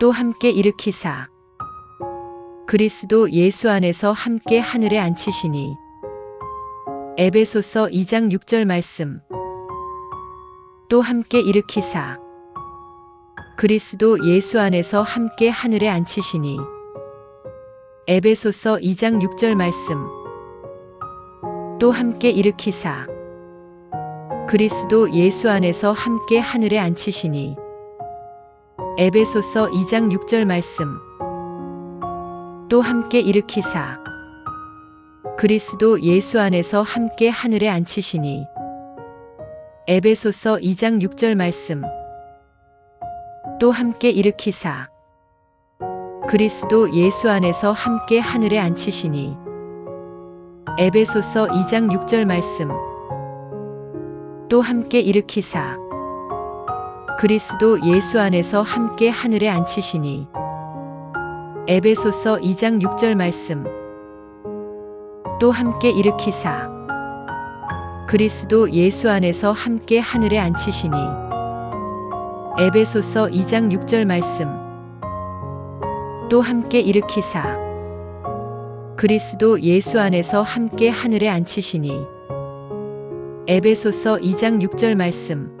또 함께 일으키사. 그리스도 예수 안에서 함께 하늘에 앉히시니. 에베소서 2장 6절 말씀. 또 함께 일으키사. 그리스도 예수 안에서 함께 하늘에 앉히시니. 에베소서 2장 6절 말씀. 또 함께 일으키사. 그리스도 예수 안에서 함께 하늘에 앉히시니 에베소서 2장 6절 말씀. 또 함께 일으키사. 그리스도 예수 안에서 함께 하늘에 앉히시니. 에베소서 2장 6절 말씀. 또 함께 일으키사. 그리스도 예수 안에서 함께 하늘에 앉히시니. 에베소서 2장 6절 말씀. 또 함께 일으키사 그리스도 예수 안에서 함께 하늘에 앉히시니. 에베소서 2장 6절 말씀. 또 함께 일으키사. 그리스도 예수 안에서 함께 하늘에 앉히시니. 에베소서 2장 6절 말씀. 또 함께 일으키사. 그리스도 예수 안에서 함께 하늘에 앉히시니. 에베소서 2장 6절 말씀